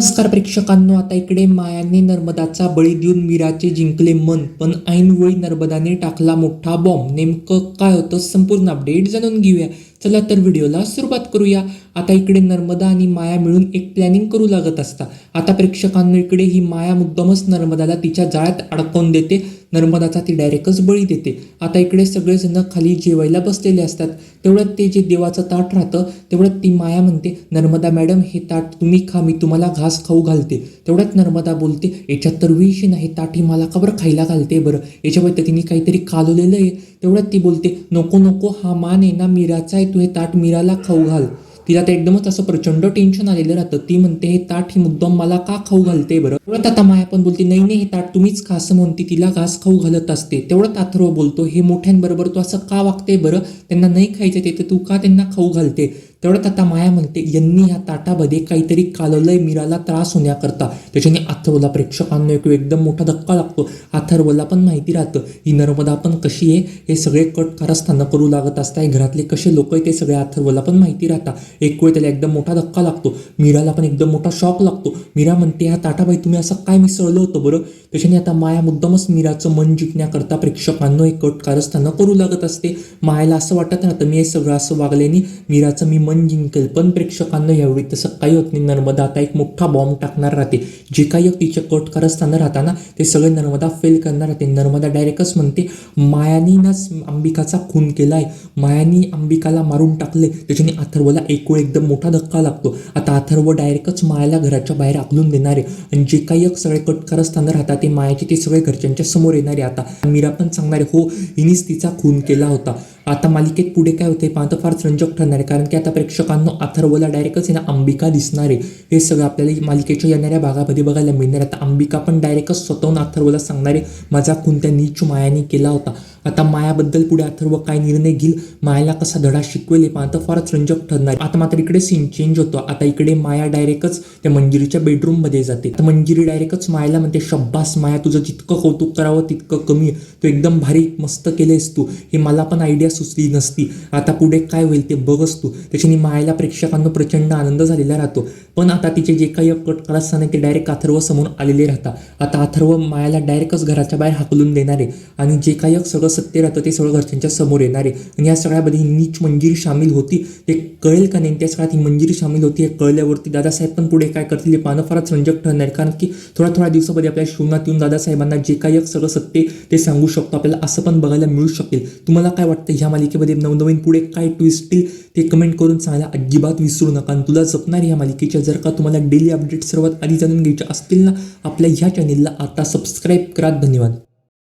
नमस्कार प्रेक्षकांनो आता इकडे मायाने नर्मदाचा बळी देऊन मीराचे जिंकले मन पण ऐनवेळी नर्मदाने टाकला मोठा बॉम्ब नेमकं काय होतं संपूर्ण अपडेट जाणून घेऊया. चला तर व्हिडिओला सुरुवात करूया. आता इकडे नर्मदा आणि माया मिळून एक प्लॅनिंग करू लागत असता. आता प्रेक्षकांनो इकडे ही माया मुद्दामच नर्मदाला तिच्या जाळ्यात अडकवून देते. नर्मदाचा ती डायरेक्टच बळी देते. आता इकडे सगळेजण खाली जेवायला बसलेले असतात. तेवढ्यात ते जे देवाचं ताट राहतं तेवढ्यात ती माया म्हणते नर्मदा मॅडम हे ताट तुम्ही खा मी तुम्हाला घास खाऊ घालते. तेवढ्यात नर्मदा बोलते याच्यात तर विष नाही ताट ही मला का बरं खायला घालते बरं? याच्या पद्धतीने काहीतरी कालवलेलं आहे. तेवढ्यात ती बोलते नको नको हा मान आहे ना मीराचा आहे तू हे ताट मीराला खाऊ घाल. तिला तर एकदमच असं प्रचंड टेन्शन आलेलं राहतं. ती म्हणते हे ताट ही मुद्दाम मला का खाऊ घालते बरं? तेवढ्यात आता माया पण बोलते नाही नाही हे ताट तुम्हीच खा असं म्हणते तिला घास खाऊ घालत असते. तेवढं ताथरव बोलतो. हे मोठ्यांबरोबर तू असं का वागते बरं? त्यांना नाही खायचं ते तर तू का त्यांना खाऊ घालते? तेवढ्यात आता माया म्हणते यांनी ह्या ताटामध्ये काहीतरी कालवलंय मीराला त्रास होण्याकरता. त्याच्याने अथर्वला प्रेक्षकांना एक एकदम मोठा धक्का लागतो. अथर्वला पण माहिती राहतं ही नर्मदा पण कशी आहे? हे सगळे कट कारस्थानं करू लागत असताय. घरातले कसे लोक आहे ते सगळे अथर्वला पण माहिती राहतात एक वेळ त्याला एकदम मोठा धक्का लागतो. मीराला पण एकदम मोठा शॉक लागतो. मीरा म्हणते ह्या ताटाबाई तुम्ही असं काय मिसळलं होतं बरं? त्याच्याने आता माया मुद्दामच मीराचं मन जिंकण्याकरता प्रेक्षकांना एक कट कारस्थानं करू लागत असते? मायाला असं वाटत राहतं मी हे सगळं असं वागल्याने मीराचं मी मन जिंकेल. पण प्रेक्षकांना यावेळी तसं काही होत नाही. नर्मदा आता एक मोठा बॉम्ब टाकणार राहते. जे काही तिच्या कट कारस्थानं राहताना ते सगळे नर्मदा फेल करणार राहते. नर्मदा डायरेक्टच म्हणते मायानीनंच अंबिकाचा खून केला आहे मायानी अंबिकाला मारून टाकले त्याच्याने अथर्वला एक वेळ एकदम मोठा धक्का लागतो. आता अथर्व डायरेक्टच मायाला घराच्या बाहेर आकलून देणार. आहे आणि जे काही सगळे कट कारस्थानं राहतात ते मायाचे ते सगळे घरच्यांच्या समोर येणारे आता. मीरा पण सांगणार हो हिनीच तिचा खून केला होता. आता मालिकेत पुढे काय होते पाहतं फार रंजक ठरणार आहे. कारण की आता प्रेक्षकांना अथर्वला डायरेक्टच आहे ना अंबिका दिसणार आहे. हे सगळं आपल्याला मालिकेच्या येणाऱ्या भागामध्ये बघायला मिळणार आता अंबिका पण डायरेक्टच स्वतःहून अथर्वला सांगणारे माझा खून त्या नीच मायाने केला होता. आता मायाबद्दल पुढे अथर्व काय निर्णय घेईल? मायाला कसा धडा शिकवेल? हे पाहतं फारच रंजक ठरणार आता मात्र इकडे सीन चेंज होतो. आता इकडे माया डायरेक्टच त्या मंजिरीच्या बेडरूममध्ये जाते. तर मंजिरी डायरेक्टच मायाला म्हणते शब्बास माया तुझं जितकं कौतुक करावं तितकं कमी तू एकदम भारी मस्त केलेस तू. हे मला पण आयडिया सुचली नसती. आता पुढे काय होईल ते बघच तू. त्याच्याने मायाला प्रेक्षकांना प्रचंड आनंद झालेला राहतो. पण आता तिचे जे काही कट असताना ते डायरेक्ट अथर्व समोर आलेले राहतात. आता अथर्व मायाला डायरेक्टच घराच्या बाहेर हाकलून देणार आहे आणि जे काही सगळं सत्य राहतं ते सगळं घरच्यांच्या समोर येणार आहे. आणि या सगळ्यामध्ये नीच मंजिरी सामील होती. ते कळेल का नाही? त्या सगळ्यात ही मंजिरी सामील होती हे कळल्यावरती दादासाहेब पण पुढे काय करतील हे पानं फारच रंजक ठरणार कारण की थोड्या थोड्या दिवसामध्ये आपल्या शिवनाथ येऊन दादासाहेबांना जे काही एक सगळं सत्य ते सांगू शकतो. आपल्याला असं पण बघायला मिळू शकेल. तुम्हाला काय वाटतं? ह्या मालिकेमध्ये नवनवीन पुढे काय ट्विस्ट येईल? ते कमेंट करून सांगायला अजिबात विसरू नका. आणि तुला जपणार ह्या मालिकेच्या जर का तुम्हाला डेली अपडेट सर्वात आधी जाणून घ्यायचे असतील ना आपल्या ह्या चॅनेलला आता सबस्क्राईब करा. धन्यवाद.